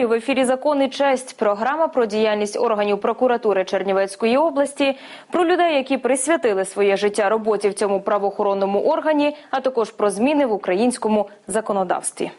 Вітаю в ефірі «Закон і честь. Програма про діяльність органів прокуратури Чернівецької області, про людей, які присвятили своє життя роботі в цьому правоохоронному органі, а також про зміни в українському законодавстві.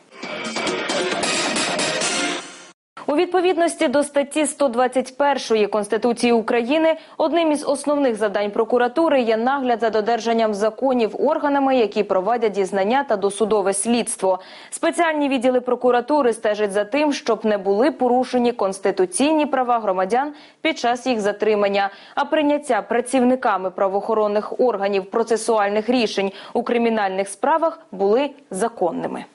Відповідності до статті 121 Конституції України одним із основних завдань прокуратури є нагляд за додержанням законів органами, які проводять дізнання та досудове слідство. Спеціальні відділи прокуратури стежать за тим, щоб не були порушені конституційні права громадян під час їх затримання, а прийняття працівниками правоохоронних органів процесуальних рішень у кримінальних справах були законними.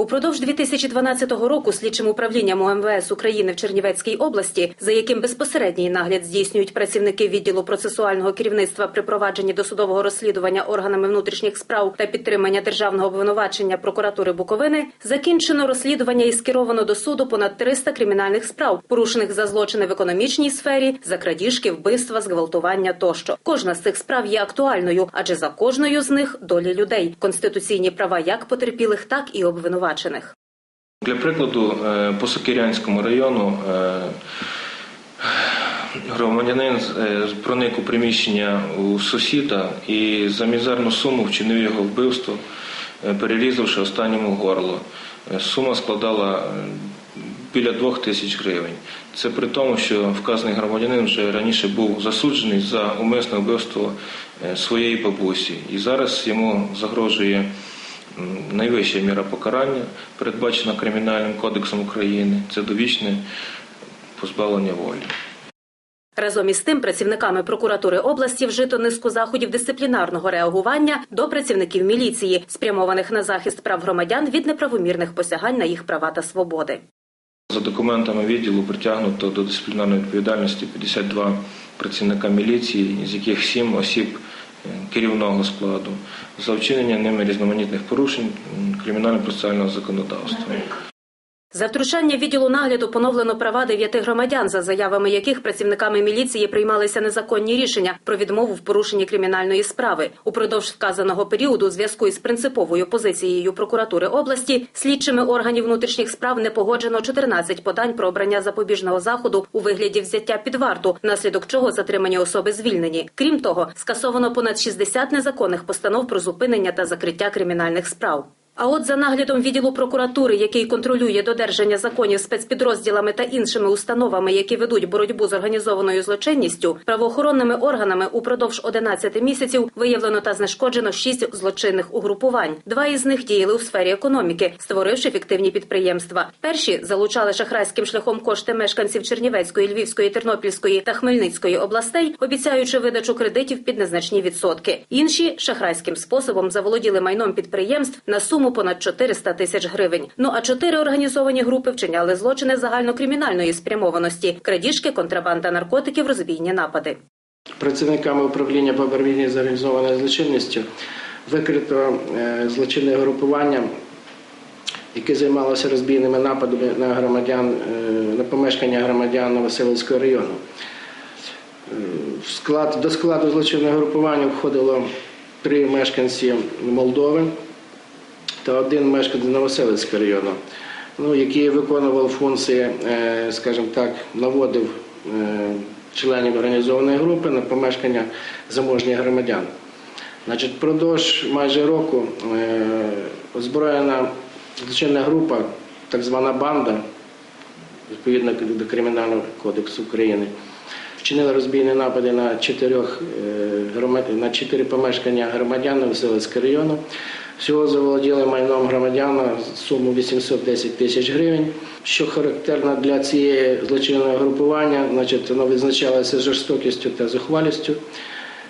Упродовж 2012 року слідчим управлінням УМВС України в Чернівецькій області, за яким безпосередній нагляд здійснюють працівники відділу процесуального керівництва при провадженні досудового розслідування органами внутрішніх справ та підтримання державного обвинувачення прокуратури Буковини, закінчено розслідування і скеровано до суду понад 300 кримінальних справ, порушених за злочини в економічній сфері, за крадіжки, вбивства, зґвалтування тощо. Кожна з цих справ є актуальною, адже за кожною з них долі людей, конституційні права як потерпілих, так і обвинувачених. Для прикладу, е, по Сокирянському району е, громадянин е, проник у приміщення у сусіда і за мізерну суму вчинив його вбивство, перерізавши останньому горло. Сума складала біля двох тисяч гривень. Це при тому, що вказаний громадянин вже раніше був засуджений за умисне вбивство своєї бабусі. І зараз йому загрожує найвища міра покарання, передбачена Кримінальним кодексом України. Це довічне позбавлення волі. Разом із тим, працівниками прокуратури області вжито низку заходів дисциплінарного реагування до працівників міліції, спрямованих на захист прав громадян від неправомірних посягань на їх права та свободи. За документами відділу притягнуто до дисциплінарної відповідальності 52 працівника міліції, з яких 7 осіб керівного складу за вчинення ними різноманітних порушень кримінально-процесуального законодавства. За втручання відділу нагляду поновлено права дев'яти громадян, за заявами яких працівниками міліції приймалися незаконні рішення про відмову в порушенні кримінальної справи. Упродовж вказаного періоду, у зв'язку із принциповою позицією прокуратури області, слідчими органів внутрішніх справ не погоджено 14 подань про обрання запобіжного заходу у вигляді взяття під варту, внаслідок чого затримані особи звільнені. Крім того, скасовано понад 60 незаконних постанов про зупинення та закриття кримінальних справ. А от за наглядом відділу прокуратури, який контролює додержання законів спецпідрозділами та іншими установами, які ведуть боротьбу з організованою злочинністю, правоохоронними органами упродовж 11 місяців виявлено та знешкоджено 6 злочинних угрупувань. Два із них діяли у сфері економіки, створивши фіктивні підприємства. Перші залучали шахрайським шляхом кошти мешканців Чернівецької, Львівської, Тернопільської та Хмельницької областей, обіцяючи видачу кредитів під незначні відсотки. Інші шахрайським способом заволоділи майном підприємств на суму понад 400 тисяч гривень. Ну а чотири організовані групи вчиняли злочини загальнокримінальної спрямованості: крадіжки, контрабанда наркотиків, розбійні напади. Працівниками управління по боротьбі з організованою злочинністю викрито е, злочинне групування, яке займалося розбійними нападами на громадян е, на помешкання громадян Васильівського району. Е, Склад, до складу злочинного групування входило три мешканці Молдови та один мешканець Новоселицького району, ну, який виконував функції, е, скажімо так, наводив е, членів організованої групи на помешкання заможніх громадян. Значить, впродовж майже року е, озброєна злочинна група, так звана банда, відповідно до Кримінального кодексу України, вчинила розбійні напади на чотирьох на чотири помешкання громадян Новоселицького району. Всього заволоділи майном громадян на суму 810 тисяч гривень. Що характерно для цієї злочинного групування, значить, воно відзначалося жорстокістю та зухвалістю.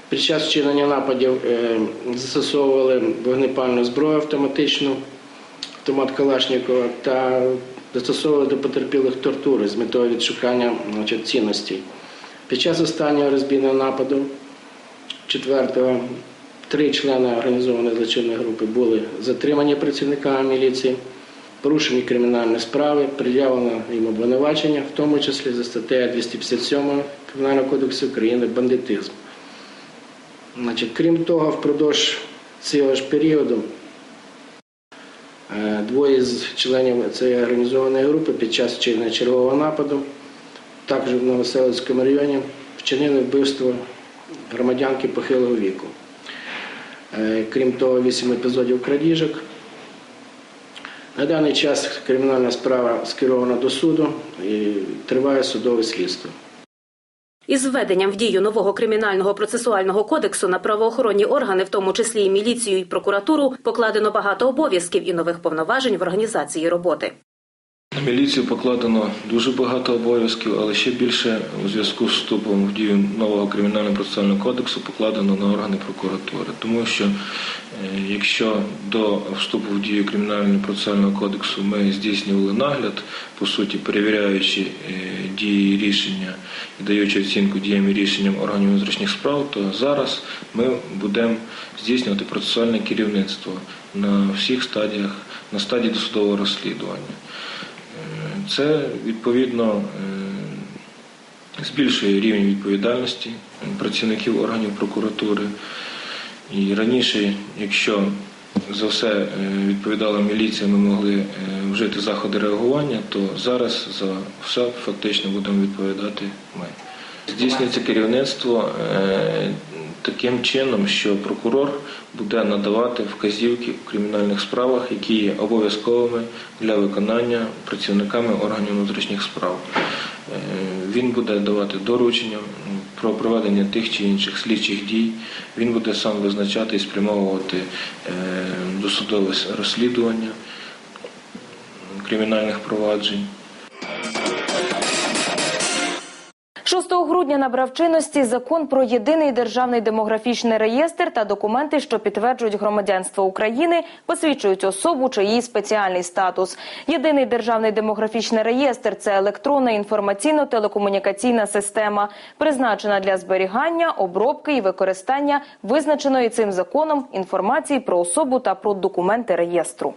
Під час вчинення нападів е, застосовували вогнепальну зброю автоматичну, автомат Калашникова та застосовували до потерпілих тортури з метою відшукання значить, цінностей. Під час останнього розбійного нападу, 4-го, три члени організованої злочинної групи були затримані працівниками міліції, порушені кримінальні справи, пред'явлено їм обвинувачення, в тому числі за статтею 257 Кримінального кодексу України бандитизм. Значить, крім того, впродовж цього ж періоду Е, Двоє з членів цієї організованої групи під час вчинення чергового нападу, також в Новоселицькому районі, вчинили вбивство громадянки похилого віку. Е, Крім того, вісім епізодів крадіжок. На даний час кримінальна справа скерована до суду і триває судове слідство. Із введенням в дію нового кримінального процесуального кодексу на правоохоронні органи, в тому числі і міліцію і прокуратуру, покладено багато обов'язків і нових повноважень в організації роботи. На міліцію покладено дуже багато обов'язків, але ще більше у зв'язку з вступом в дію нового кримінального процесуального кодексу покладено на органи прокуратури. Тому що е, якщо до вступу в дію кримінального процесуального кодексу ми здійснювали нагляд, по суті, перевіряючи е, дії рішення і даючи оцінку діям і рішенням органів внутрішніх справ, то зараз ми будемо здійснювати процесуальне керівництво на всіх стадіях, на стадії досудового розслідування. Це відповідно е, збільшує рівень відповідальності працівників органів прокуратури. І раніше, якщо за все е, відповідала міліція, ми могли е, вжити заходи реагування, то зараз за все фактично будемо відповідати ми. Здійснюється керівництво таким чином, що прокурор буде надавати вказівки в кримінальних справах, які є обов'язковими для виконання працівниками органів внутрішніх справ. Е, Він буде давати доручення про проведення тих чи інших слідчих дій. Він буде сам визначати і спрямовувати е, досудове розслідування кримінальних проваджень. 6 грудня набрав чинності закон про єдиний державний демографічний реєстр та документи, що підтверджують громадянство України, посвідчують особу чи її спеціальний статус. Єдиний державний демографічний реєстр це електронна інформаційно-телекомунікаційна система, призначена для зберігання, обробки і використання визначеної цим законом інформації про особу та про документи реєстру.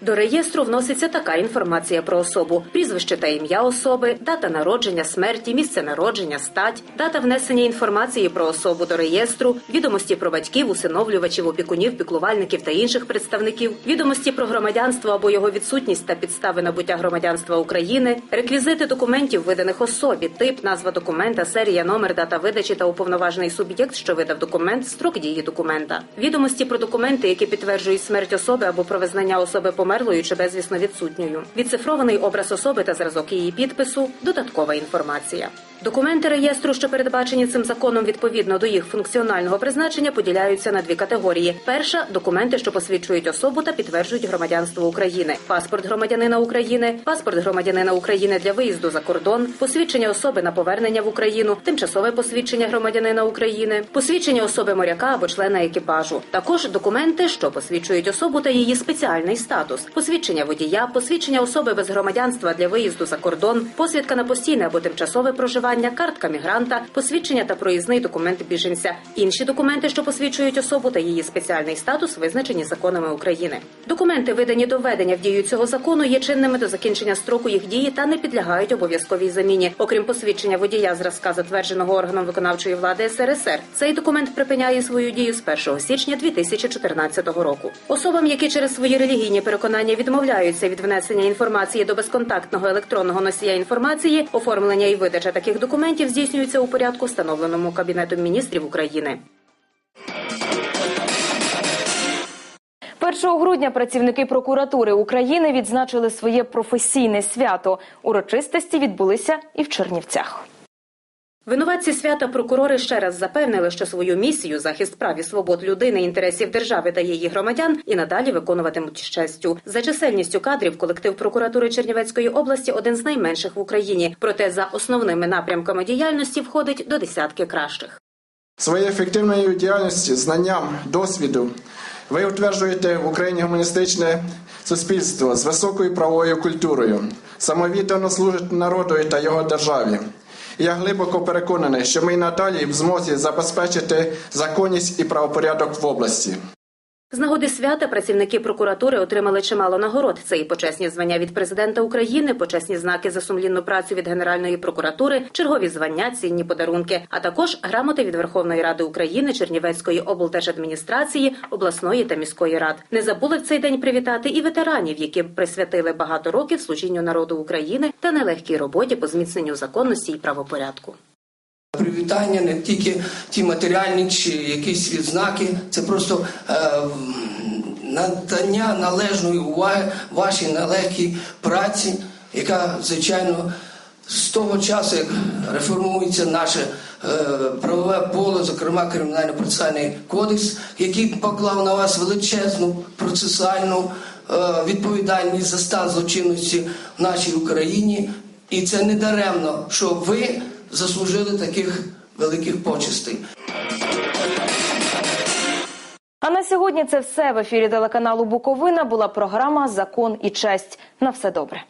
До реєстру вноситься така інформація про особу: прізвище та ім'я особи, дата народження, смерті, місце народження, стать, дата внесення інформації про особу до реєстру, відомості про батьків, усиновлювачів, опікунів, піклувальників та інших представників, відомості про громадянство або його відсутність та підстави набуття громадянства України, реквізити документів, виданих особі, тип, назва документа, серія, номер, дата видачі та уповноважений суб'єкт, що видав документ, строк дії документа, відомості про документи, які підтверджують смерть особи або про визнання особи померлою чи безвісно відсутньою, відцифрований образ особи та зразок її підпису, додаткова інформація. Документи реєстру, що передбачені цим законом відповідно до їх функціонального призначення, поділяються на дві категорії: перша документи, що посвідчують особу та підтверджують громадянство України, паспорт громадянина України, паспорт громадянина України для виїзду за кордон, посвідчення особи на повернення в Україну, тимчасове посвідчення громадянина України, посвідчення особи моряка або члена екіпажу. Також документи, що посвідчують особу та її спеціальний статус, посвідчення водія, посвідчення особи без громадянства для виїзду за кордон, посвідка на постійне або тимчасове проживання, картка мігранта, посвідчення та проїзний документ біженця, інші документи, що посвідчують особу та її спеціальний статус, визначені законами України. Документи, видані до введення в дію цього закону, є чинними до закінчення строку їх дії та не підлягають обов'язковій заміні. Окрім посвідчення водія зразка, затвердженого органом виконавчої влади СРСР, цей документ припиняє свою дію з 1 січня 2014 року. Особам, які через свої релігійні переконання відмовляються від внесення інформації до безконтактного електронного носія інформації, оформлення і видача таких документів здійснюється у порядку, встановленому Кабінетом міністрів України. 1 грудня працівники прокуратури України відзначили своє професійне свято. Урочистості відбулися і в Чернівцях. Винуватці свята прокурори ще раз запевнили, що свою місію захист прав і свобод людини, інтересів держави та її громадян і надалі виконуватимуть з. За чисельністю кадрів колектив прокуратури Чернівецької області один з найменших в Україні. Проте за основними напрямками діяльності входить до десятки кращих. Своєю ефективною діяльністю, знанням, досвіду ви утверджуєте в Україні гуманістичне суспільство з високою правовою культурою, самовіддано служите народу та його державі. Я глибоко переконаний, що ми й надалі в змозі забезпечити законність і правопорядок в області. З нагоди свята працівники прокуратури отримали чимало нагород. Це і почесні звання від президента України, почесні знаки за сумлінну працю від Генеральної прокуратури, чергові звання, цінні подарунки, а також грамоти від Верховної Ради України, Чернівецької облдержадміністрації, обласної та міської рад. Не забули в цей день привітати і ветеранів, які присвятили багато років служінню народу України та нелегкій роботі по зміцненню законності і правопорядку. Привітання не тільки ті матеріальні чи якісь відзнаки, це просто е, надання належної уваги вашій нелегкій праці, яка, звичайно, з того часу, як реформується наше е, правове поле, зокрема кримінально-процесуальний кодекс, який поклав на вас величезну процесуальну е, відповідальність за стан злочинності в нашій Україні. І це не даремно, що ви заслужили таких великих почестей. А на сьогодні це все в ефірі телеканалу Буковина була програма Закон і честь. На все добре.